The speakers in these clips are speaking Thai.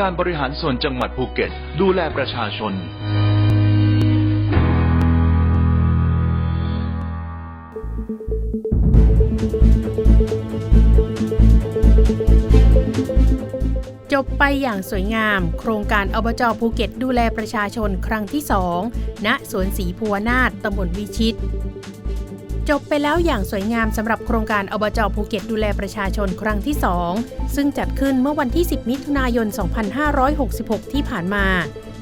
การบริหารส่วนจังหวัดภูเก็ต ดูแลประชาชน จบไปอย่างสวยงาม โครงการอบจภูเก็ตดูแลประชาชนครั้งที่2ณสวนสีพัวนาถตำบลวิชิต จบไปแล้วอย่างสวยงามสำหรับโครงการอบจภูเก็ตดูแลประชาชนครั้งที่ 2 ซึ่งจัดขึ้นเมื่อวันที่ 10 มิถุนายน 2566 ที่ผ่านมา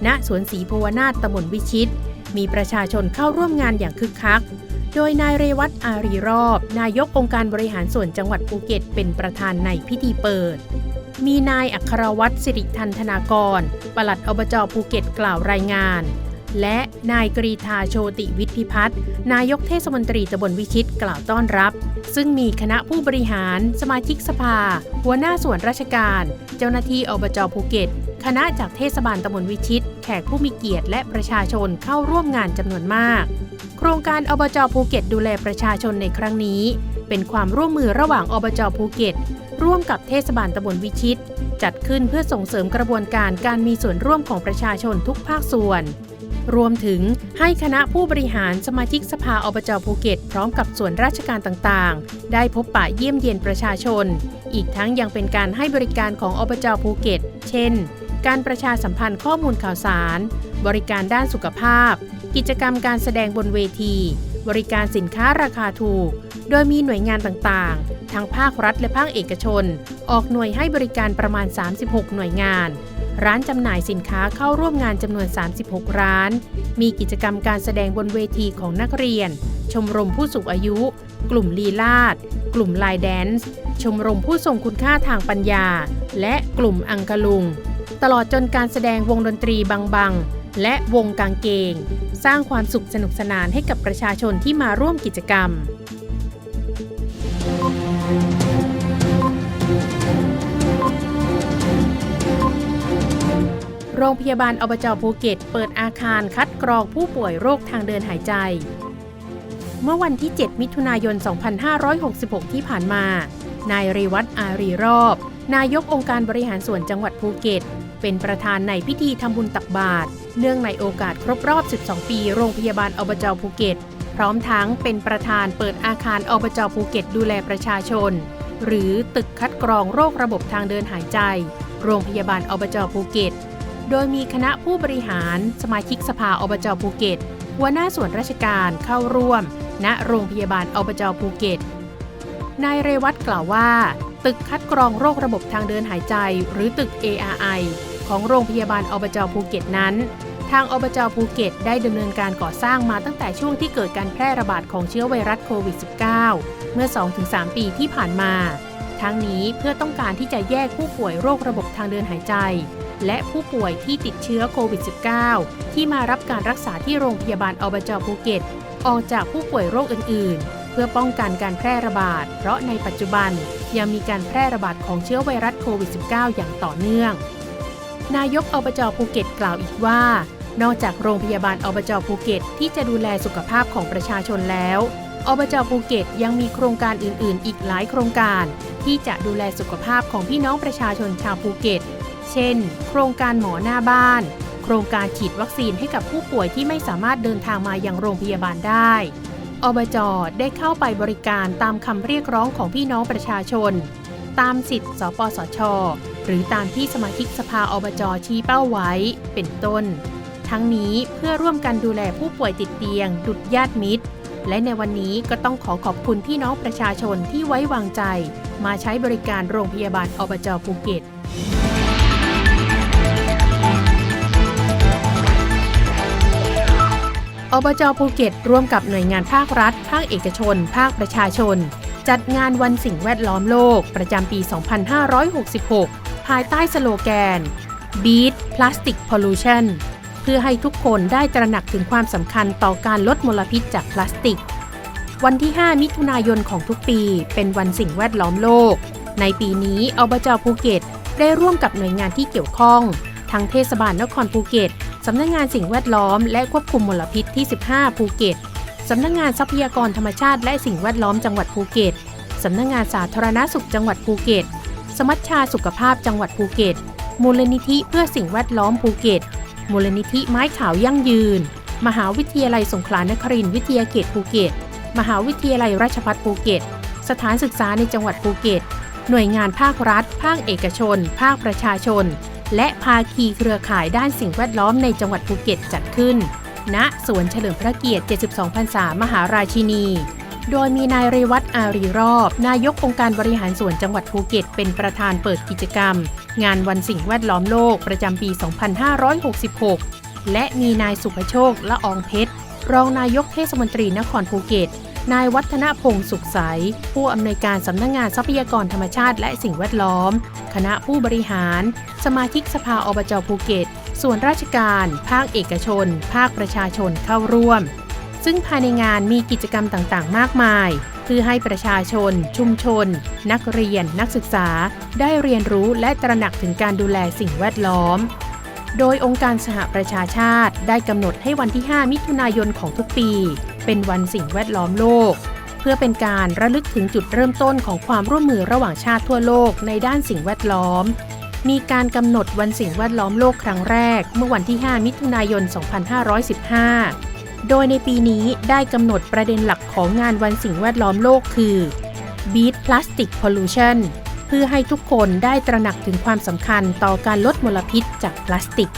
ณสวนสีพัวนาถตำบลวิชิต มีประชาชนเข้าร่วมงานอย่างคึกคัก โดยนายเรวัตอารีรอบ นายกองค์การบริหารส่วนจังหวัดภูเก็ต เป็นประธานในพิธีเปิด มีนายอัครวัตรสิริทันธนากร ปลัดอบจภูเก็ตกล่าวรายงาน และนายกรีธาโชติวิทพิพัฒน์นายกเทศมนตรีตำบลวิชิตกล่าวต้อนรับ ซึ่งมีคณะผู้บริหาร สมาชิกสภา หัวหน้าส่วนราชการ เจ้าหน้าที่อบจภูเก็ต คณะจากเทศบาลตำบลวิชิต แขกผู้มีเกียรติและประชาชนเข้าร่วมงานจำนวนมาก โครงการอบจภูเก็ตดูแลประชาชนในครั้งนี้ เป็นความร่วมมือระหว่างอบจภูเก็ตร่วมกับเทศบาลตำบลวิชิต จัดขึ้นเพื่อส่งเสริมกระบวนการการมีส่วนร่วมของประชาชนทุกภาคส่วน รวมถึงให้คณะผู้บริหารสมาชิกสภาอบจภูเก็ต พร้อมกับส่วนราชการต่างๆ ได้พบปะเยี่ยมเยียนประชาชน อีกทั้งยังเป็นการให้บริการของอบจภูเก็ต เช่น การประชาสัมพันธ์ข้อมูลข่าวสาร บริการด้านสุขภาพ กิจกรรมการแสดงบนเวที บริการสินค้าราคาถูก โดยมีหน่วยงานต่างๆ ทั้งภาครัฐและภาคเอกชน ออกหน่วยให้บริการประมาณ 36 หน่วยงาน ร้านจำหน่ายสินค้าเข้าร่วมงานจำนวน 36 ร้าน มีกิจกรรมการแสดงบนเวทีของนักเรียน ชมรมผู้สูงอายุ กลุ่มลีลาด กลุ่มลายแดนซ์ ชมรมผู้ทรงคุณค่าทางปัญญา และกลุ่มอังกะลุง ตลอดจนการแสดงวงดนตรีบังบัง และวงกางเกง สร้างความสุขสนุกสนานให้กับประชาชนที่มาร่วมกิจกรรม โรงพยาบาลอบจภูเก็ต เปิดอาคารคัดกรองผู้ป่วยโรคทางเดินหายใจ เมื่อวันที่ 7 มิถุนายน 2566 ที่ผ่านมา นายเรวัตอารีรอบ นายกองค์การบริหารส่วนจังหวัดภูเก็ต เป็นประธานในพิธีทำบุญตักบาตรเนื่องในโอกาสครบรอบ 12 ปี โรงพยาบาลอบจภูเก็ต พร้อมทั้งเป็นประธานเปิดอาคารอบจภูเก็ต ดูแลประชาชน หรือตึกคัดกรองโรคระบบทางเดินหายใจ โรงพยาบาลอบจภูเก็ต โดยมีคณะผู้บริหาร สมาชิกสภาอบจภูเก็ต หัวหน้าส่วนราชการเข้าร่วม ณโรงพยาบาลอบจภูเก็ต นายเรวัตกล่าวว่า ตึกคัดกรองโรคระบบทางเดินหายใจ หรือตึก ARI ของโรงพยาบาลอบจภูเก็ตนั้น ทางอบจภูเก็ตได้ดำเนินการก่อสร้างมาตั้งแต่ช่วงที่เกิดการแพร่ระบาดของเชื้อไวรัสโควิด -19 เมื่อ 2-3 ปีที่ผ่านมา ทั้งนี้เพื่อต้องการที่จะแยกผู้ป่วยโรคระบบทางเดินหายใจ และผู้ป่วยที่ติดเชื้อโควิด -19 ที่มารับการรักษาที่โรงพยาบาลอบจภูเก็ต ออกจากผู้ป่วยโรคอื่น ๆ เพื่อป้องกันการแพร่ระบาด เพราะในปัจจุบันยังมีการแพร่ระบาดของเชื้อไวรัสโควิด -19 อย่างต่อเนื่อง นายกอบจภูเก็ตกล่าวอีกว่า นอกจากโรงพยาบาลอบจภูเก็ต ที่จะดูแลสุขภาพของประชาชนแล้วอบจภูเก็ตยังมีโครงการอื่น ๆ อีกหลายโครงการ ที่จะดูแลสุขภาพของพี่น้องประชาชนชาวภูเก็ต เช่น โครงการหมอหน้าบ้าน โครงการฉีดวัคซีนให้กับผู้ป่วยที่ไม่สามารถเดินทางมายังโรงพยาบาลได้ อบจได้เข้าไปบริการตามคำเรียกร้องของพี่น้องประชาชน ตามสิทธิ์สปสช หรือตามที่สมาชิกสภาอบจชี้เป้าไว้ เป็นต้น ทั้งนี้เพื่อร่วมกันดูแลผู้ป่วยติดเตียง ดุจญาติมิตร และในวันนี้ก็ต้องขอขอบคุณพี่น้องประชาชนที่ไว้วางใจ มาใช้บริการโรงพยาบาลอบจภูเก็ต อบจภูเก็ต ร่วมกับหน่วยงานภาครัฐ ภาคเอกชน ภาคประชาชน จัดงานวันสิ่งแวดล้อมโลก ประจำปี 2566 ภายใต้สโลแกน Beat Plastic Pollution เพื่อให้ทุกคนได้ตระหนักถึงความสำคัญต่อการลดมลพิษจากพลาสติก วันที่ 5 มิถุนายนของทุกปีเป็นวันสิ่งแวดล้อมโลก ในปีนี้อบจภูเก็ต ได้ร่วมกับหน่วยงานที่เกี่ยวข้อง ทั้งเทศบาลนครภูเก็ต สำนักงงานสิ่งแวดล้อมและควบคุมมลพิษที่ 15 ภูเก็ต สำนักงงานทรัพยากรธรรมชาติและสิ่งแวดล้อมจังหวัดภูเก็ต สำนักงงานสาธารณสุขจังหวัดภูเก็ต สมัชชาสุขภาพจังหวัดภูเก็ต มูลนิธิเพื่อสิ่งแวดล้อมภูเก็ต มูลนิธิไม้ขาวยั่งยืน มหาวิทยาลัยสงขลานครินทร์วิทยาเขตภูเก็ต มหาวิทยาลัยราชภัฏภูเก็ต สถานศึกษาในจังหวัดภูเก็ต หน่วยงานภาครัฐ ภาคเอกชน ภาคประชาชน และภาคีเครือข่ายด้านสิ่งแวดล้อมในจังหวัดภูเก็ตจัดขึ้น ณสวนเฉลิมพระเกียรติ 72พรรษามหาราชินี โดยมีนายเรวัตอารีรอบ นายกองค์การบริหารส่วนจังหวัดภูเก็ต เป็นประธานเปิดกิจกรรม งานวันสิ่งแวดล้อมโลกประจำปี 2566 และมีนายสุภโชคละอองเพชร รองนายกเทศมนตรีนครภูเก็ต นายวัฒนพงศ์สุขใส ผู้อำนวยการสำนักงงานทรัพยากรธรรมชาติและสิ่งแวดล้อม คณะผู้บริหาร สมาชิกสภาอบจภูเก็ต ส่วนราชการ ภาคเอกชน ภาคประชาชนเข้าร่วม ซึ่งภายในงานมีกิจกรรมต่างๆ มากมาย เพื่อให้ประชาชน ชุมชน นักเรียน นักศึกษา ได้เรียนรู้และตระหนักถึงการดูแลสิ่งแวดล้อมโดยองค์การสหประชาชาติได้กำหนดให้วันที่ 5 มิถุนายนของทุกปี เป็นวันสิ่งแวดล้อมโลก เพื่อเป็นการระลึกถึงจุดเริ่มต้นของความร่วมมือระหว่างชาติทั่วโลกในด้านสิ่งแวดล้อม มีการกำหนดวันสิ่งแวดล้อมโลกครั้งแรก เมื่อวันที่ 5 มิถุนายน 2515 โดยในปีนี้ได้กำหนดประเด็นหลักของงานวันสิ่งแวดล้อมโลกคือ Beat Plastic Pollution เพื่อให้ทุกคนได้ตระหนักถึงความสำคัญต่อการลดมลพิษจากพลาสติก